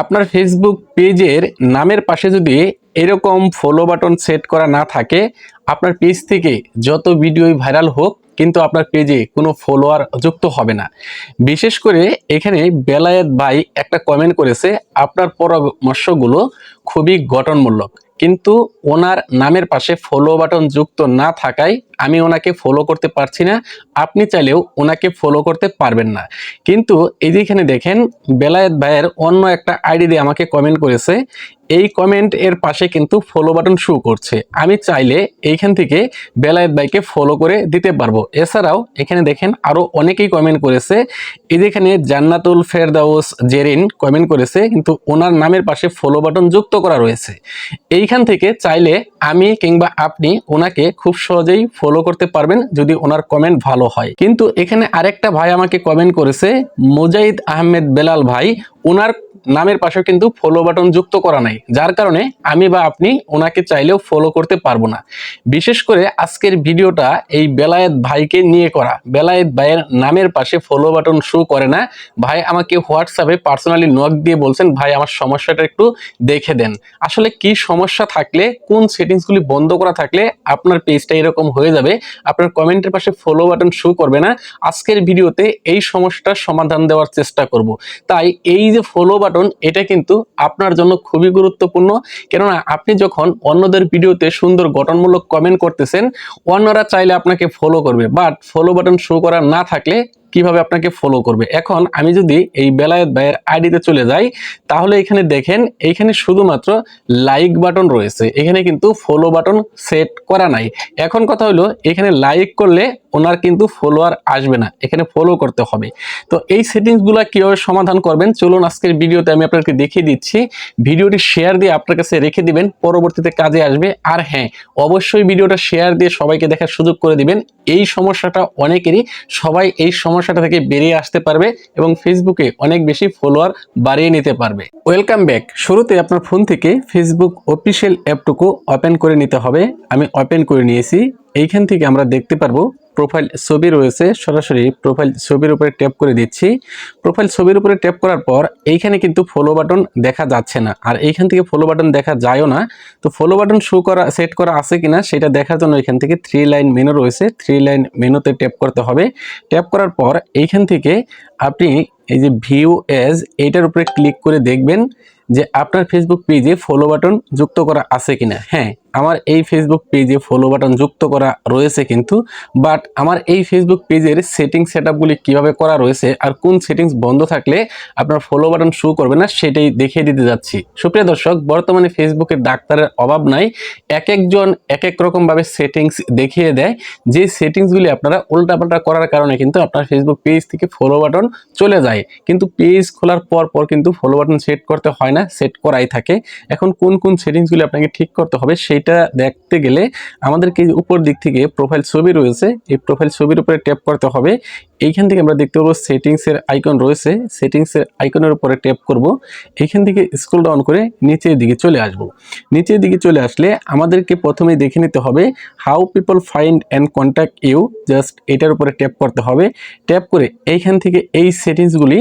আপনার ফেসবুক পেজের নামের পাশে যদি এরকম ফলো বাটন সেট করা না থাকে, আপনার পেজ থেকে যত ভিডিওই ভাইরাল হোক, কিন্তু আপনার পেজে কোনো ফলোয়ার যুক্ত হবে না। বিশেষ করে এখানে বেলায়েত ভাই একটা কমেন্ট করেছে, আপনার পরামর্শগুলো খুবই গঠনমূলক। কিন্তু ওনার নামের পাশে ফলো বাটন যুক্ত না থাকায় আমি ওনাকে ফলো করতে পারছি না। আপনি চাইলেও ওনাকে ফলো করতে পারবেন না। কিন্তু এই যেখানে দেখেন, বেলায়েত ভাইয়ের অন্য একটা আইডি দিয়ে আমাকে কমেন্ট করেছে। এই কমেন্ট এর পাশে কিন্তু ফলো বাটন শো করছে। আমি চাইলে এইখান থেকে বেলায়েত ভাইকে ফলো করে দিতে পারব। এছাড়াও এখানে দেখেন আরও অনেকেই কমেন্ট করেছে। এই যেখানে জান্নাতুল ফেরদাউস জেরিন কমেন্ট করেছে, কিন্তু ওনার নামের পাশে ফলো বাটন যুক্ত করা রয়েছে। এইখান থেকে চাইলে আমি কিংবা আপনি ওনাকে খুব সহজেই ফলো করতে পারবেন যদি ওনার কমেন্ট ভালো হয়। কিন্তু এখানে আরেকটা ভাই আমাকে কমেন্ট করেছে মুজাহিদ আহমেদ বেলাল ভাই। ওনার নামের পাশে কিন্তু ফলো বাটন যুক্ত করা নাই। যার কারণে আমি বা আপনি ওনাকে চাইলেও ফলো করতে পারব না। বিশেষ করে আজকের ভিডিওটা এই বেলায়েত ভাইকে নিয়ে করা। বেলায়েত ভাইয়ের নামের পাশে ফলো বাটন শো করে না। ভাই আমাকে হোয়াটসঅ্যাপে পার্সোনালি নক দিয়ে বলছেন, ভাই, আমার সমস্যাটা একটু দেখে দেন। আসলে কি সমস্যা থাকলে, কোন সেটিংসগুলি বন্ধ করা থাকলে আপনার পেজটা এরকম হয়ে যাবে, আপনার কমেন্টের পাশে ফলো বাটন শো করবে না। আজকের ভিডিওতে এই সমস্যাটার সমাধান দেওয়ার চেষ্টা করব। তাই এই যে ফলো বাটন এটা কিন্তু আপনার জন্য খুবই গুরুত্বপূর্ণ। কেননা আপনি যখন অন্যদের ভিডিওতে সুন্দর গঠনমূলক কমেন্ট করতেছেন, অন্যরা চাইলে আপনাকে ফলো করবে। বাট ফলো বাটন শো করা না থাকলে কীভাবে আপনাকে ফলো করবে? এখন আমি যদি এই বেলায়েত ভাইয়ের আইডিতে চলে যাই, তাহলে এখানে দেখেন এইখানে শুধুমাত্র লাইক বাটন রয়েছে। এখানে কিন্তু ফলো বাটন সেট করা নাই। এখন কথা হলো, এখানে লাইক করলে ওনার কিন্তু ফলোয়ার আসবে না, এখানে ফলো করতে হবে। তো এই সেটিংসগুলো কীভাবে সমাধান করবেন? চলুন আজকের ভিডিওতে আমি আপনাকে দেখিয়ে দিচ্ছি। ভিডিওটি শেয়ার দিয়ে আপনার কাছে রেখে দিবেন, পরবর্তীতে কাজে আসবে। আর হ্যাঁ অবশ্যই ভিডিওটা শেয়ার দিয়ে সবাইকে দেখার সুযোগ করে দিবেন। এই সমস্যাটা অনেকেরই, সবাই এই সমস্যাটা থেকে বেরিয়ে আসতে পারবে এবং ফেসবুকে অনেক বেশি ফলোয়ার বাড়িয়ে নিতে পারবে। ওয়েলকাম ব্যাক শুরুতে আপনার ফোন থেকে ফেসবুক অফিসিয়াল অ্যাপটুকু ওপেন করে নিতে হবে। আমি ওপেন করে নিয়েছি। এইখান থেকে আমরা দেখতে পারব প্রোফাইল ছবি রয়েছে, সরাসরি প্রোফাইল ছবির উপরে ট্যাপ করে দিচ্ছি। প্রোফাইল ছবির উপরে ট্যাপ করার পর এইখানে কিন্তু ফলো বাটন দেখা যাচ্ছে না। আর এইখান থেকে ফলো বাটন দেখা যায়ও না। তো ফলো বাটন শো করা সেট করা আছে কিনা সেটা দেখার জন্য এখান থেকে থ্রি লাইন মেনু রয়েছে। থ্রি লাইন মেনুতে ট্যাপ করতে হবে। ট্যাপ করার পর এইখান থেকে আপনি এই যে ভিউ এজ এইটার উপরে ক্লিক করে দেখবেন যে আপনার ফেসবুক পেজে ফলো বাটন যুক্ত করা আছে কিনা। হ্যাঁ আমার এই ফেসবুক পেজে ফলো বাটন যুক্ত করা রয়েছে কিন্তু বাট আমার এই ফেসবুক পেজের সেটিং সেট আপগুলি কীভাবে করা রয়েছে আর কোন সেটিংস বন্ধ থাকলে আপনার ফলো বাটন শো করবে না সেটাই দেখিয়ে দিতে যাচ্ছি। সুপ্রিয় দর্শক, বর্তমানে ফেসবুকের ডাক্তারের অভাব নাই। এক একজন এক এক রকমভাবে সেটিংস দেখিয়ে দেয়। যে সেটিংসগুলি আপনারা উল্টাপাল্টা করার কারণে কিন্তু আপনার ফেসবুক পেজ থেকে ফলো বাটন চলে যায়। কিন্তু পেজ খোলার পর পর কিন্তু ফলো বাটন সেট করতে হয় না সেট করাই থাকে। এখন কোন কোন সেটিংসগুলি আপনাকে ঠিক করতে হবে সেইটা দেখতে গেলে আমাদেরকে উপর দিক থেকে প্রোফাইল ছবি রয়েছে। এই প্রোফাইল ছবির উপরে ট্যাপ করতে হবে। এইখান থেকে আমরা দেখতে পাবো সেটিংসের আইকন রয়েছে। সেটিংসের আইকনের উপরে ট্যাপ করব। এইখান থেকে স্ক্রল ডাউন করে নিচের দিকে চলে আসব। নিচের দিকে চলে আসলে আমাদেরকে প্রথমে দেখে নিতে হবে how people find and contact you just এটার উপরে ট্যাপ করতে হবে। ট্যাপ করে এইখান থেকে এই সেটিংসগুলি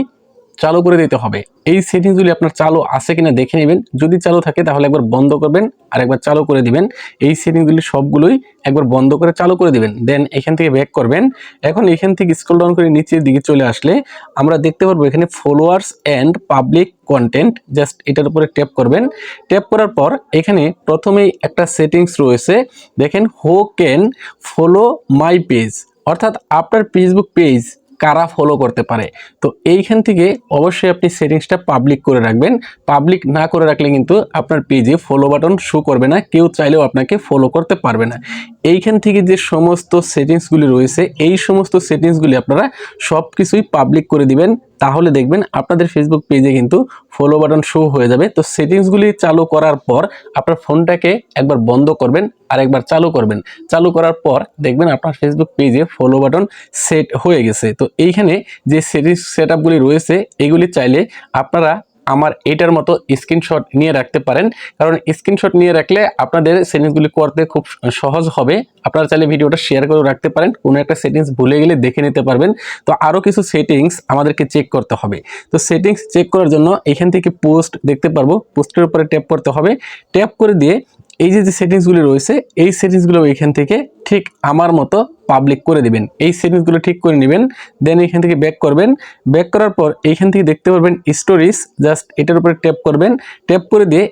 চালু করে দিতে হবে। এই সেটিংসগুলি আপনার চালু আছে কিনা দেখে নেবেন। যদি চালু থাকে তাহলে একবার বন্ধ করবেন আর একবার চালু করে দিবেন। এই সেটিংসগুলি সবগুলোই একবার বন্ধ করে চালু করে দিবেন। দেন এখান থেকে ব্যাক করবেন। এখন এখান থেকে স্ক্রল ডাউন করে নিচের দিকে চলে আসলে আমরা দেখতে পারব এখানে followers and public content just এটার উপরে ট্যাপ করবেন। ট্যাপ করার পর এখানে প্রথমেই একটা সেটিংস রয়েছে। দেখেন হো ক্যান ফলো মাই পেজ অর্থাৎ আপনার ফেসবুক পেজ কারা ফলো করতে পারে। তো এইখান থেকে অবশ্যই আপনি সেটিংসটা পাবলিক করে রাখবেন। পাবলিক না করে রাখলে কিন্তু আপনার পেজে ফলো বাটন শো করবে না। কেউ চাইলেও আপনাকে ফলো করতে পারবে না। এইখান থেকে যে সমস্ত সেটিংসগুলি রয়েছে, এই সমস্ত সেটিংসগুলি আপনারা সব কিছুই পাবলিক করে দিবেন। তাহলে দেখবেন আপনাদের ফেসবুক পেজে কিন্তু ফলো বাটন শো হয়ে যাবে। তো সেটিংসগুলি চালু করার পর আপনার ফোনটাকে একবার বন্ধ করবেন আর একবার চালু করবেন। চালু করার পর দেখবেন আপনার ফেসবুক পেজে ফলো বাটন সেট হয়ে গেছে। তো এইখানে যে সেটিংস সেট রয়েছে, এগুলি চাইলে আপনারা আমার এটার মতো স্ক্রিনশট নিয়ে রাখতে পারেন। কারণ স্ক্রিনশট নিয়ে রাখলে আপনাদের সেটিংসগুলি করতে খুব সহজ হবে। আপনারা চাইলে ভিডিওটা শেয়ার করে রাখতে পারেন। কোনো একটা সেটিংস ভুলে গেলে দেখে নিতে পারবেন। তো আরও কিছু সেটিংস আমাদেরকে চেক করতে হবে। তো সেটিংস চেক করার জন্য এখান থেকে পোস্ট দেখতে পারব। পোস্টের উপরে ট্যাপ করতে হবে। ট্যাপ করে দিয়ে এই যে যে সেটিংসগুলি রয়েছে, এই সেটিংসগুলো এখান থেকে ঠিক আমার মতো পাবলিক করে দিবেন। এই সেটিংসগুলো ঠিক করে নেবেন দেন এখান থেকে ব্যাক করবেন। ব্যাক করার পর এইখান থেকে দেখতে পারবেন স্টোরিজ জাস্ট এটার উপরে ট্যাপ করবেন। ট্যাপ করে দিয়ে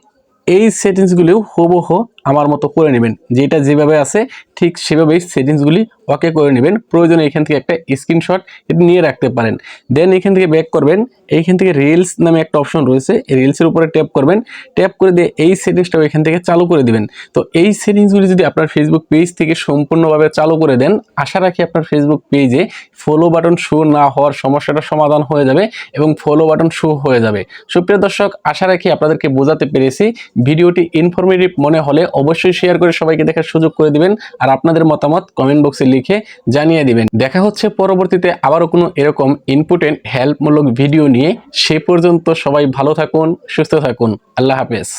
এই সেটিংসগুলিও হুবহু আমার মতো করে নেবেন। যেটা যেভাবে আছে, ঠিক সেভাবেই সেটিংসগুলি ওকে করে নেবেন। প্রয়োজনে এখান থেকে একটা স্ক্রিনশট এটা নিয়ে রাখতে পারেন। দেন এখান থেকে ব্যাক করবেন। এইখান থেকে রিলস নামে একটা অপশন রয়েছে। এই রিলসের উপরে ট্যাপ করবেন। ট্যাপ করে দিয়ে এই সেটিংসটাও এখান থেকে চালু করে দিবেন। তো এই সেটিংসগুলি যদি আপনার ফেসবুক পেজ থেকে সম্পূর্ণভাবে চালু করে দেন, আশা রাখি আপনার ফেসবুক পেজে ফলো বাটন শো না হওয়ার সমস্যাটা সমাধান হয়ে যাবে এবং ফলো বাটন শো হয়ে যাবে। সুপ্রিয় দর্শক, আশা রাখি আপনাদেরকে বোঝাতে পেরেছি। ভিডিওটি ইনফরমেটিভ মনে হলে অবশ্যই শেয়ার করে সবাইকে দেখার সুযোগ করে দিবেন আর আপনাদের মতামত কমেন্ট বক্সে লিখে জানিয়ে দিবেন। দেখা হচ্ছে পরবর্তীতে আবারও কোনো এরকম ইম্পর্টেন্ট হেল্পমূলক ভিডিও নিয়ে। সে পর্যন্ত সবাই ভালো থাকুন, সুস্থ থাকুন। আল্লাহ হাফেজ।